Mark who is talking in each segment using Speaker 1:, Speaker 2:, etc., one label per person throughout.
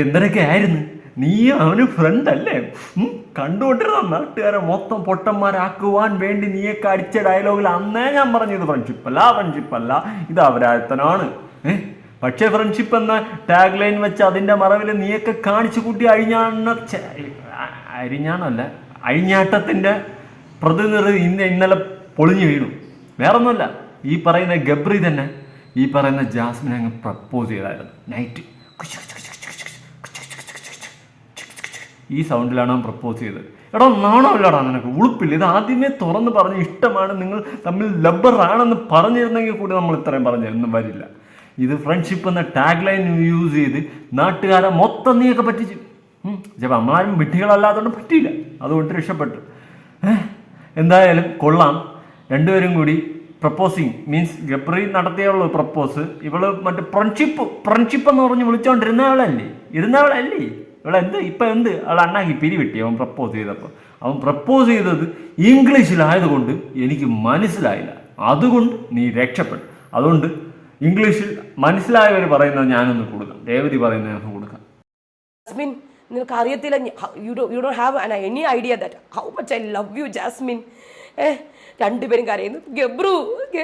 Speaker 1: എന്തൊക്കെ ആയിരുന്നു. നീ അവന് ഫ്രണ്ട് അല്ലേ? കണ്ടുകൊണ്ടിരുന്ന നാട്ടുകാരെ മൊത്തം പൊട്ടന്മാരാക്കുവാൻ വേണ്ടി നീയൊക്കെ അടിച്ച ഡയലോഗിൽ അന്നേ ഞാൻ പറഞ്ഞു ഫ്രണ്ട്ഷിപ്പ് അല്ല ഫ്രണ്ട്ഷിപ്പ് അല്ല. ഇത് അവരായത്തനാണ്. ഏഹ് പക്ഷേ ഫ്രണ്ട്ഷിപ്പ് എന്ന ടാഗ് ലൈൻ വെച്ച് അതിന്റെ മറവിൽ നീയൊക്കെ കാണിച്ചു കൂട്ടി അഴിഞ്ഞാണ അരിഞ്ഞാണല്ല അഴിഞ്ഞാട്ടത്തിന്റെ പ്രതിനിധി ഇന്ന് ഇന്നലെ പൊളിഞ്ഞു വീണു. വേറൊന്നുമല്ല ഈ പറയുന്ന ഗബ്രി തന്നെ ഈ പറയുന്ന ജാസ്മിൻ അങ്ങ് പ്രപ്പോസ് ചെയ്തായിരുന്നു. നൈറ്റ് ഈ സൗണ്ടിലാണ് അവൻ പ്രപ്പോസ് ചെയ്തത്. എടാ നാണമില്ലടാ നിനക്ക് ഉളുപ്പില്ല? ഇത് ആദ്യമേ തുറന്ന് പറഞ്ഞ് ഇഷ്ടമാണ് നിങ്ങൾ തമ്മിൽ ലബ്ബറാണെന്ന് പറഞ്ഞിരുന്നെങ്കിൽ കൂടി നമ്മൾ ഇത്രയും പറഞ്ഞിരുന്നു വരില്ല. ഇത് ഫ്രണ്ട്ഷിപ്പ് എന്ന ടാഗ് ലൈൻ യൂസ് ചെയ്ത് നാട്ടുകാരെ മൊത്തം നീയൊക്കെ പറ്റിച്ചു. ചിലപ്പോൾ അമ്മമാരും വിട്ടികളല്ലാത്തതുകൊണ്ട് പറ്റിയില്ല. അതുകൊണ്ട് രക്ഷപ്പെട്ടു. എന്തായാലും കൊള്ളാം. രണ്ടുപേരും കൂടി പ്രപ്പോസിങ് മീൻസ് ഗബ്രി നടത്തിയുള്ള പ്രപ്പോസ് ഇവൾ മറ്റേ ഫ്രണ്ട്ഷിപ്പ് ഫ്രണ്ട്ഷിപ്പ് എന്ന് പറഞ്ഞ് വിളിച്ചോണ്ടിരുന്ന ആളല്ലേ? ആളല്ലേ? ഇവളെ എന്ത് ഇപ്പം എന്ത്? അവൾ അണ്ണാക്കി പിരിവിട്ടി അവൻ പ്രപ്പോസ് ചെയ്തപ്പോൾ അവൻ പ്രപ്പോസ് ചെയ്തത് ഇംഗ്ലീഷിലായതുകൊണ്ട് എനിക്ക് മനസ്സിലായില്ല. അതുകൊണ്ട് നീ രക്ഷപ്പെട്ടു അതുകൊണ്ട് ഇംഗ്ലീഷിൽ മനസ്സിലായവർ പറയുന്നത് ഞാനൊന്ന് കൊടുക്കാം. ദേവതി പറയുന്നത് ഞാൻ കൊടുക്കാം.
Speaker 2: ജാസ്മിൻ നിനക്ക് അറിയത്തില്ല you you do have any idea that how much I love you Jasmine. ഏ രണ്ടുപേരും കരയുന്നു. ഗബ്രു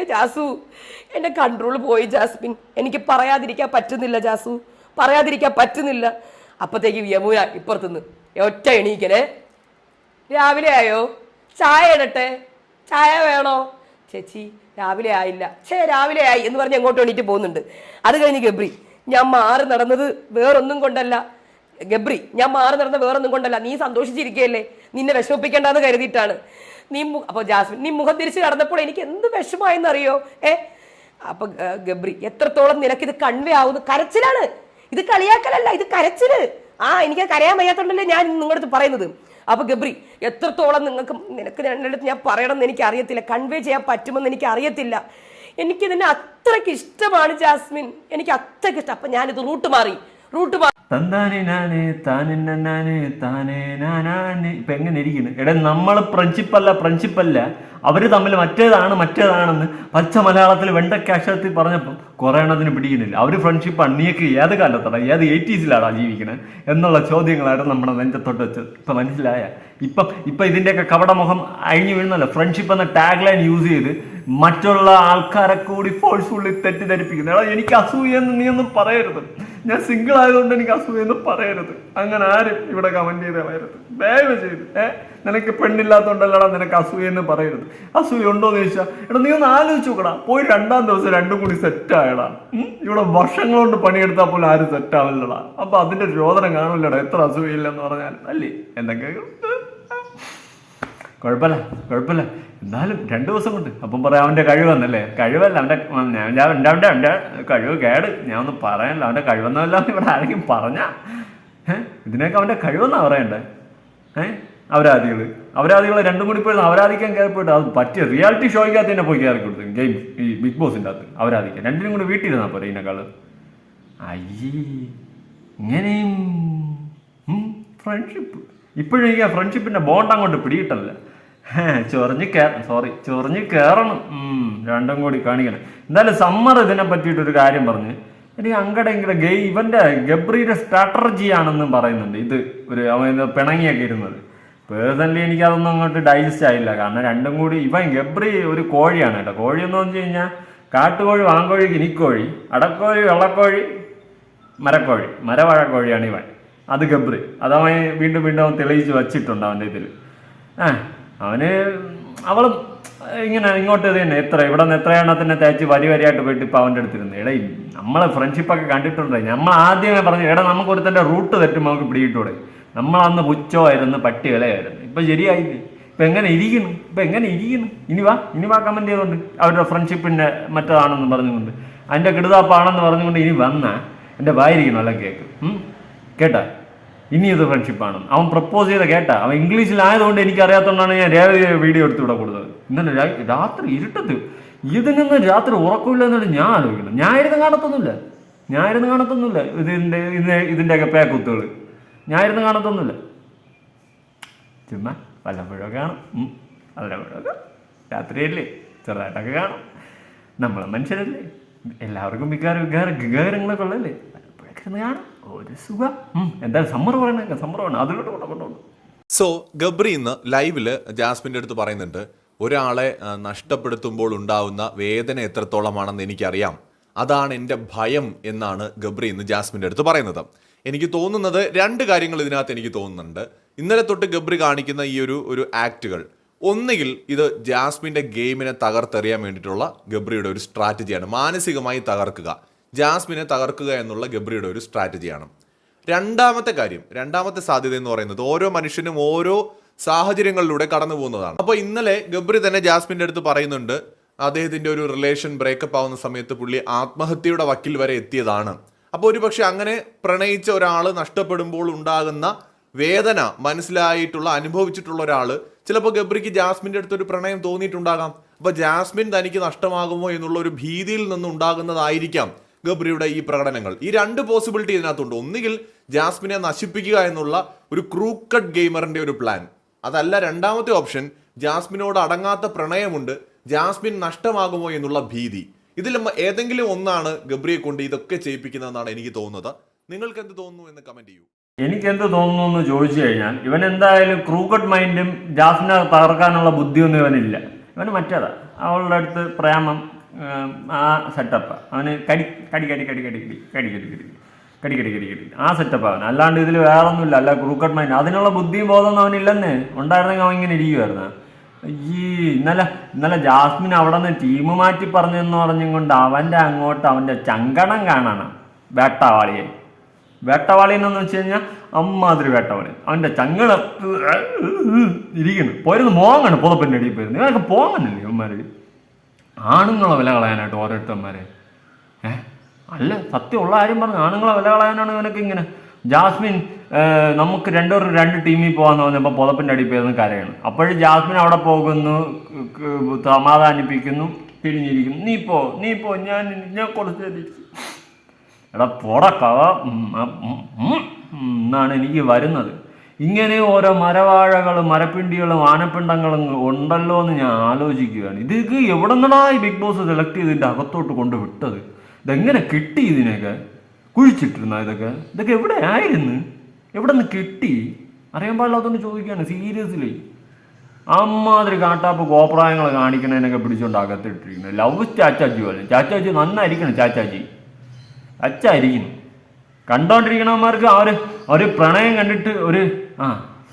Speaker 2: ജാസു. എന്റെ കൺട്രോൾ പോയി ജാസ്മിൻ. എനിക്ക് പറയാതിരിക്കാൻ പറ്റുന്നില്ല ജാസു. പറയാതിരിക്കാൻ പറ്റുന്നില്ല. അപ്പത്തേക്ക് യമുന ഇപ്പുറത്തുനിന്ന്. ഒറ്റ എണീക്കലേ രാവിലെ ആയോ? ചായ ഇടട്ടെ. ചായ വേണോ? ചേച്ചി രാവിലെ ആയില്ല. ഛേ രാവിലെ ആയി എന്ന് പറഞ്ഞ് എങ്ങോട്ട് എണീറ്റ് പോകുന്നുണ്ട്. അത് കഴിഞ്ഞ് ഗബ്രി ഞാൻ മാറി നടന്നത് വേറൊന്നും കൊണ്ടല്ല. ഗബ്രി ഞാൻ മാറി നടന്ന വേറൊന്നും കൊണ്ടല്ല. നീ സന്തോഷിച്ചിരിക്കുകയല്ലേ? നിന്നെ വിഷമിപ്പിക്കേണ്ടെന്ന് കരുതിയിട്ടാണ്. നീ മു- അപ്പൊ ജാസ്മിൻ നീ മുഖം തിരിച്ച് നടന്നപ്പോൾ എനിക്ക് എന്ത് വിഷമായെന്നറിയോ ഏ? അപ്പൊ ഗബ്രി എത്രത്തോളം നിനക്കിത് കൺവേ ആവുന്നു? കരച്ചിലാണ്. ഇത് കളിയാക്കലല്ല ഇത് കരച്ചിൽ. ആ എനിക്ക് കരയാൻ വയ്യാത്തോണ്ടല്ലേ ഞാൻ നിങ്ങളുടെ അടുത്ത് പറയുന്നത്. അപ്പൊ ഗബ്രി എത്രത്തോളം നിങ്ങൾക്ക് നിനക്ക് രണ്ടിടത്ത് ഞാൻ പറയണമെന്ന് എനിക്ക് അറിയത്തില്ല കൺവേ ചെയ്യാൻ പറ്റുമെന്ന് എനിക്ക് അറിയത്തില്ല എനിക്കിതിനെ അത്രയ്ക്ക് ഇഷ്ടമാണ് ജാസ്മിൻ. എനിക്ക് അത്രയ്ക്ക് ഇഷ്ടം. അപ്പൊ ഞാനിത് റൂട്ട് മാറി. റൂട്ട്
Speaker 1: തന്താനെ എങ്ങനെ ഇരിക്കുന്നു? എടാ നമ്മൾ പ്രിൻസിപ്പല്ല പ്രിൻസിപ്പല്ല അവർ തമ്മിൽ മറ്റേതാണ് മറ്റേതാണെന്ന് പച്ച മലയാളത്തിൽ വെണ്ടക്ക അക്ഷരത്തിൽ പറഞ്ഞപ്പോൾ കുറെ എണ്ണത്തിന് പിടിക്കുന്നില്ല. അവർ ഫ്രണ്ട്ഷിപ്പാണ് നീക്ക് ഏത് കാലത്താണ് ഏത് എയ്റ്റീസിലാണോ ജീവിക്കുന്നത് എന്നുള്ള ചോദ്യങ്ങളായിരുന്നു നമ്മുടെ നെഞ്ചത്തോട്ട് വെച്ചത്. ഇപ്പൊ മനസ്സിലായ? ഇപ്പം ഇപ്പൊ ഇതിന്റെയൊക്കെ കവടമുഖം അഴിഞ്ഞു വീഴുന്നല്ലോ. ഫ്രണ്ട്ഷിപ്പ് എന്ന ടാഗ് ലൈൻ യൂസ് ചെയ്ത് മറ്റുള്ള ആൾക്കാരെ കൂടി ഫോഴ്സ്ഫുള്ളി തെറ്റിദ്ധരിപ്പിക്കുന്നു. എടാ എനിക്ക് അസൂയെന്ന് നീ ഒന്നും പറയരുത്. ഞാൻ സിംഗിൾ ആയതുകൊണ്ട് എനിക്ക് അസൂയെന്ന് പറയരുത്. അങ്ങനെ ആരും ഇവിടെ കമന്റ് ചെയ്ത് കളയരുത്. ദയവ് ചെയ്ത് ഏഹ് നിനക്ക് പെണ്ണില്ലാത്തോണ്ടല്ലടാ നിനക്ക് അസൂയെന്ന് പറയരുത്. അസൂയ ഉണ്ടോ എന്ന് ചോദിച്ചാൽ എടാ നീ ഒന്ന് ആലോചിച്ച് നോക്കടാ. പോയി രണ്ടാം ദിവസം രണ്ടും കൂടി സെറ്റ് ആയടാ. ഉം? ഇവിടെ വർഷങ്ങൾ കൊണ്ട് പണിയെടുത്താൽ പോലും ആരും സെറ്റ് ആവില്ലടാ. അപ്പൊ അതിന്റെ രോദനം കാണില്ലടാ എത്ര അസൂയില്ലെന്ന് പറഞ്ഞാൽ അല്ലേ? എന്തൊക്കെ? കുഴപ്പമില്ല കുഴപ്പമില്ല. എന്നാലും രണ്ടു ദിവസം കൊണ്ട്. അപ്പം പറയാം അവന്റെ കഴിവെന്നല്ലേ? കഴിവല്ല അവന്റെ ഞാൻ എന്റെ അവന്റെ അവന്റെ കഴിവ് കേട്. ഞാൻ ഒന്നും പറയാനില്ല അവന്റെ കഴിവെന്നല്ല ഇവിടെ ആരെങ്കിലും പറഞ്ഞാ? ഏഹ് ഇതിനൊക്കെ അവന്റെ കഴിവെന്നാണ് പറയണ്ടേ? ഏഹ് അവരാധികൾ അവരാധികൾ രണ്ടും കൂടി പോയി അവരാധിക്കാൻ കയറിപ്പോയിട്ട് അത് പറ്റിയ റിയാലിറ്റി ഷോയ്ക്കകത്ത് തന്നെ പോയി കയറി കൊടുത്തു. ഗെയിം ഈ ബിഗ് ബോസിന്റെ അകത്ത് അവരാധിക്കാൻ. രണ്ടിനും കൂടി വീട്ടിലിരുന്നാൽ പോരെ ഇതിനേക്കാൾ അയ്യേ. ഇങ്ങനെയും ഫ്രണ്ട്ഷിപ്പ് ഇപ്പോഴും എനിക്ക് ആ ഫ്രണ്ട്ഷിപ്പിന്റെ ബോണ്ട് അങ്ങോട്ട് പിടികിട്ടല്ല ചൊറിഞ്ഞ് കേ സോറി ചൊറിഞ്ഞ് കയറണം രണ്ടും കൂടി കാണിക്കണം. എന്തായാലും സമ്മർ ഇതിനെ പറ്റിയിട്ട് ഒരു കാര്യം പറഞ്ഞു. ഇനി അങ്ങടെ ഇങ്ങടെ ഗെയ് ഇവന്റെ ഗബ്രിയുടെ സ്ട്രാറ്റജി ആണെന്നും പറയുന്നുണ്ട്. ഇത് ഒരു അവൻ പിണങ്ങിയൊക്കെ ഇരുന്നത്. പേഴ്സണലി എനിക്ക് അതൊന്നും അങ്ങോട്ട് ഡൈജസ്റ്റ് ആയില്ല. കാരണം രണ്ടും കൂടി ഇവൻ ഗബ്രി ഒരു കോഴിയാണ് കേട്ടോ. കോഴി എന്ന് വെച്ച് കഴിഞ്ഞാൽ കാട്ടുകോഴി വാങ്കോഴി കിനിക്കോഴി അടക്കോഴി വെള്ളക്കോഴി മരക്കോഴി മരവാഴക്കോഴിയാണ് ഇവൻ. അത് ഗബ്രി. അതവൻ വീണ്ടും വീണ്ടും അവൻ തെളിയിച്ച് വച്ചിട്ടുണ്ട് അവന്റെ ഇതിൽ ആ അവന് അവളും ഇങ്ങനെ ഇങ്ങോട്ട് തന്നെ എത്ര ഇവിടെ നിന്ന് എത്ര എണ്ണത്തിനെ തേച്ച് വരി വരിയായിട്ട് പോയിട്ട് ഇപ്പം അവന്റെ അടുത്തിരുന്നു. എടാ നമ്മളെ ഫ്രണ്ട്ഷിപ്പൊക്കെ കണ്ടിട്ടുണ്ട്? നമ്മൾ ആദ്യമേ പറഞ്ഞു എടാ നമുക്ക് ഒരുത്തന്റെ റൂട്ട് തെറ്റും നമുക്ക് പിടിയിട്ടൂടെ നമ്മളന്ന് പുച്ചോ ആയിരുന്നു പട്ടി വിലയായിരുന്നു ഇപ്പം ശരിയായില്ലേ? ഇപ്പം എങ്ങനെ ഇരിക്കുന്നു? ഇപ്പം എങ്ങനെ ഇരിക്കുന്നു? ഇനി വാ ഇനി വാ കമന്റ് ചെയ്തുകൊണ്ട് അവരുടെ ഫ്രണ്ട്ഷിപ്പിന്റെ മറ്റതാണെന്ന് പറഞ്ഞുകൊണ്ട്. അതിന്റെ കിടുതാപ്പാണെന്ന് പറഞ്ഞുകൊണ്ട് ഇനി വന്നാൽ എന്റെ വായിരിക്കണം അല്ല കേക്ക്? കേട്ടാ? ഇനി ഇത് ഫ്രണ്ട്ഷിപ്പാണ് അവൻ പ്രപ്പോസ് ചെയ്ത കേട്ട. അവൻ ഇംഗ്ലീഷിലായതുകൊണ്ട് എനിക്ക് അറിയാത്തതുകൊണ്ടാണ് ഞാൻ രേവതി വീഡിയോ എടുത്ത് ഇവിടെ കൊടുത്തത്. ഇന്നലെ രാത്രി ഇരുട്ടത്ത്. ഇതിനൊന്നും രാത്രി ഉറക്കമില്ല എന്നാണ് ഞാൻ ആലോചിക്കുന്നത് ഞാൻ ഇരുന്ന് കാണത്തൊന്നുമില്ല. ഞാൻ ഇരുന്ന് കാണത്തൊന്നുമില്ല. ഇതിന്റെ ഇതിന്റെ ഇതിന്റെയൊക്കെ ഞാൻ ഇരുന്ന് കാണത്തൊന്നുമില്ല. ചുമ്മാ വല്ലപ്പോഴൊക്കെ കാണും. വല്ലപ്പോഴൊക്കെ. രാത്രിയല്ലേ? ചെറുതായിട്ടൊക്കെ കാണും. നമ്മളെ മനുഷ്യരല്ലേ? എല്ലാവർക്കും വികാര വികാര വികാരങ്ങളൊക്കെ ഉള്ളല്ലേ വല്ലപ്പോഴൊക്കെ ഇരുന്ന് കാണും. സമ്മർ
Speaker 3: സോ ഗബ്രി ഇന്ന് ലൈവിൽ ജാസ്മിന്റെ അടുത്ത് പറയുന്നുണ്ട് ഒരാളെ നഷ്ടപ്പെടുത്തുമ്പോൾ ഉണ്ടാവുന്ന വേദന എത്രത്തോളമാണെന്ന് എനിക്കറിയാം. അതാണ് എന്റെ ഭയം എന്നാണ് ഗബ്രി ഇന്ന് ജാസ്മിന്റെ അടുത്ത് പറയുന്നത്. എനിക്ക് തോന്നുന്നത് രണ്ട് കാര്യങ്ങൾ ഇതിനകത്ത് എനിക്ക് തോന്നുന്നുണ്ട്. ഇന്നലെ തൊട്ട് ഗബ്രി കാണിക്കുന്ന ഈ ഒരു ഒരു ആക്റ്റുകൾ. ഒന്നുകിൽ ഇത് ജാസ്മിന്റെ ഗെയിമിനെ തകർത്തെറിയാൻ വേണ്ടിയിട്ടുള്ള ഗബ്രിയുടെ ഒരു സ്ട്രാറ്റജിയാണ് മാനസികമായി തകർക്കുക. ജാസ്മിനെ തകർക്കുക എന്നുള്ള ഗബ്രിയുടെ ഒരു സ്ട്രാറ്റജിയാണ്. രണ്ടാമത്തെ കാര്യം രണ്ടാമത്തെ സാധ്യത എന്ന് പറയുന്നത് ഓരോ മനുഷ്യനും ഓരോ സാഹചര്യങ്ങളിലൂടെ കടന്നു പോകുന്നതാണ്. അപ്പോൾ ഇന്നലെ ഗബ്രി തന്നെ ജാസ്മിന്റെ അടുത്ത് പറയുന്നുണ്ട് അദ്ദേഹത്തിന്റെ ഒരു റിലേഷൻ ബ്രേക്കപ്പ് ആവുന്ന സമയത്ത് പുള്ളി ആത്മഹത്യയുടെ വക്കിൽ വരെ എത്തിയതാണ്. അപ്പോൾ ഒരുപക്ഷെ അങ്ങനെ പ്രണയിച്ച ഒരാൾ നഷ്ടപ്പെടുമ്പോൾ ഉണ്ടാകുന്ന വേദന മനസ്സിലായിട്ടുള്ള അനുഭവിച്ചിട്ടുള്ള ഒരാൾ ചിലപ്പോൾ ഗബ്രിക്ക് ജാസ്മിന്റെ അടുത്ത് ഒരു പ്രണയം തോന്നിയിട്ടുണ്ടാകാം. അപ്പോൾ ജാസ്മിൻ തനിക്ക് നഷ്ടമാകുമോ എന്നുള്ള ഒരു ഭീതിയിൽ നിന്നുണ്ടാകുന്നതായിരിക്കാം ഗബ്രിയുടെ ഈ പ്രകടനങ്ങൾ. ഈ രണ്ട് പോസിബിലിറ്റി ഇതിനകത്തുണ്ട്. ഒന്നുകിൽ ജാസ്മിനെ നശിപ്പിക്കുക എന്നുള്ള ഒരു ക്രൂക്കഡ് ഗെയിമറിന്റെ ഒരു പ്ലാൻ അതല്ല രണ്ടാമത്തെ ഓപ്ഷൻ ജാസ്മിനോട് അടങ്ങാത്ത പ്രണയമുണ്ട് ജാസ്മിൻ നഷ്ടമാകുമോ എന്നുള്ള ഭീതി. ഇതിൽ ഏതെങ്കിലും ഒന്നാണ് ഗബ്രിയെ കൊണ്ട് ഇതൊക്കെ ചെയ്യിപ്പിക്കുന്നതെന്നാണ് എനിക്ക് തോന്നുന്നത്. നിങ്ങൾക്ക് എന്ത് തോന്നുന്നു എന്ന് കമന്റ് ചെയ്യൂ.
Speaker 1: എനിക്ക് എന്ത് തോന്നുന്നു എന്ന് ചോദിച്ചു കഴിഞ്ഞാൽ ഇവൻ എന്തായാലും ക്രൂക്കട്ട് മൈൻഡും ജാസ്മിനെ തകർക്കാനുള്ള ബുദ്ധിയൊന്നും ഇവനില്ല. ഇവന് മറ്റേതാ. അവളുടെ അടുത്ത് പ്രേമം ആ സെറ്റപ്പ് അവന് കടി കടി കടി കടി കടി കടി കടി കടി കടി കടി കടി കടി കടി ആ സെറ്റപ്പ് അവൻ അല്ലാണ്ട് ഇതിൽ വേറൊന്നുമില്ല അല്ല ക്രൂക്കട്ട് മൈൻഡ് അതിനുള്ള ബുദ്ധിയും ബോധമൊന്നും അവനില്ലെന്നേ ഉണ്ടായിരുന്നെങ്കിൽ അവൻ ഇങ്ങനെ ഇരിക്കുമായിരുന്നു ഈ ഇന്നലെ ഇന്നലെ ജാസ്മിൻ അവിടെ നിന്ന് ടീം മാറ്റി പറഞ്ഞെന്ന് പറഞ്ഞും കൊണ്ട് അവന്റെ അങ്ങോട്ട് അവന്റെ ചങ്കണം കാണണം വേട്ടവാളിയെ വേട്ടവാളി എന്നു വെച്ച് കഴിഞ്ഞാൽ അമ്മാതിരി വേട്ടവാളി അവന്റെ ചങ്ങള ഇരിക്കുന്നു പോയിരുന്നു മോങ്ങണ് പുതപ്പിന്റെ അടിയിൽ പോയിരുന്നു ഇവനൊക്കെ പോങ്ങനല്ലേ ഇവന്മാർ ആണുങ്ങളെ വില കളയാനായിട്ട് ഓരോരുത്തന്മാരെ. ഏ? അല്ല സത്യമുള്ള കാര്യം പറഞ്ഞു ആണുങ്ങളെ വില കളയാനാണ് ഇവനൊക്കെ ഇങ്ങനെ. ജാസ്മിൻ നമുക്ക് രണ്ടുപേരും രണ്ട് ടീമിൽ പോകാന്ന് പറഞ്ഞപ്പോൾ പുതപ്പിന്റെ അടിയിൽ പോയിരുന്നു കരയാണ്. അപ്പോഴും ജാസ്മിൻ അവിടെ പോകുന്നു സമാധാനിപ്പിക്കുന്നു തിരിഞ്ഞിരിക്കുന്നു നീ പോ നീ പോ ഞാൻ ഞാൻ കുറച്ച് എടാ പോടക്കവ എന്നാണ് എനിക്ക് വരുന്നത്. ഇങ്ങനെ ഓരോ മരവാഴകളും മരപ്പിണ്ടികളും ആനപ്പിണ്ടങ്ങളും ഉണ്ടല്ലോ എന്ന് ഞാൻ ആലോചിക്കുകയാണ്. ഇതൊക്കെ എവിടെ നിന്നാ ഈ ബിഗ് ബോസ് സെലക്ട് ചെയ്ത് ഇതിന്റെ അകത്തോട്ട് കൊണ്ട് വിട്ടത് ഇതെങ്ങനെ കിട്ടി ഇതിനൊക്കെ കുഴിച്ചിട്ടിരുന്ന ഇതൊക്കെ? ഇതൊക്കെ എവിടെ ആയിരുന്നു എവിടെ നിന്ന് കിട്ടി? അറിയാൻ പാടില്ലാത്തതുകൊണ്ട് ചോദിക്കുകയാണ് സീരിയസ്ലി അമ്മാതിരി കാട്ടാപ്പ് കോപ്രായങ്ങൾ കാണിക്കണതിനൊക്കെ പിടിച്ചുകൊണ്ട് അകത്തിട്ടിരിക്കുന്നത് ലവ് ചാച്ചാജി പോലെ. ചാച്ചാജി നന്നായിരിക്കണം ചാച്ചാജി. അച്ചായിരിക്കുന്നു കണ്ടോണ്ടിരിക്കണവന്മാർക്ക് അവർ ഒരു പ്രണയം കണ്ടിട്ട് ഒരു ആ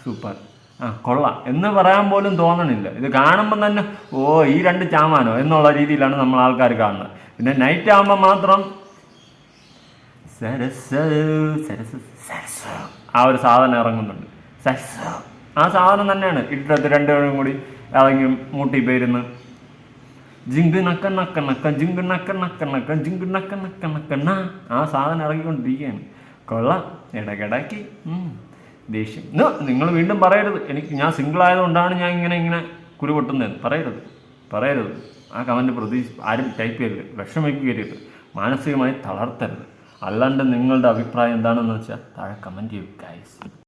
Speaker 1: സൂപ്പർ ആ കൊള്ളാം. എന്ന് പറയാൻ പോലും തോന്നണില്ല. ഇത് കാണുമ്പം തന്നെ ഓ ഈ രണ്ട് ചാമാനോ എന്നുള്ള രീതിയിലാണ് നമ്മൾ ആൾക്കാർ കാണുന്നത്. പിന്നെ നൈറ്റ് ആകുമ്പോൾ മാത്രം സരസ് സരസ് സരസ് ആ ഒരു സാധനം ഇറങ്ങുന്നുണ്ട്. സരസ്. ആ സാധനം തന്നെയാണ്. ഇട്ടത്ത് രണ്ടുപേരും കൂടി ഇറങ്ങി മൂട്ടി പേരുന്ന്. ജിങ്ക് നക്ക നക്ക നക്ക ജിങ്ക് നക്ക നക്ക നക്ക ജിങ്ക് നക്ക നക്ക നക്ക ന. ആ സാധനം ഇറങ്ങിക്കൊണ്ടിരിക്കുകയാണ്. കൊള്ളാം ഇടകിടക്കി. ദേഷ്യം. നിങ്ങൾ വീണ്ടും പറയരുത്. എനിക്ക് ഞാൻ സിംഗിൾ ആയതുകൊണ്ടാണ് ഞാൻ ഇങ്ങനെ ഇങ്ങനെ കുരു പൊട്ടുന്നത്. പറയരുത്. പറയരുത്. ആ കമന്റ് പ്രതി ആരും ടൈപ്പ് ചെയ്യരുത്. വിഷമിക്കരുത് മാനസികമായി തളർത്തരുത്. അല്ലാണ്ട് നിങ്ങളുടെ അഭിപ്രായം എന്താണെന്ന് വെച്ചാൽ താഴെ കമന്റ് ചെയ്യൂ ഗൈസ്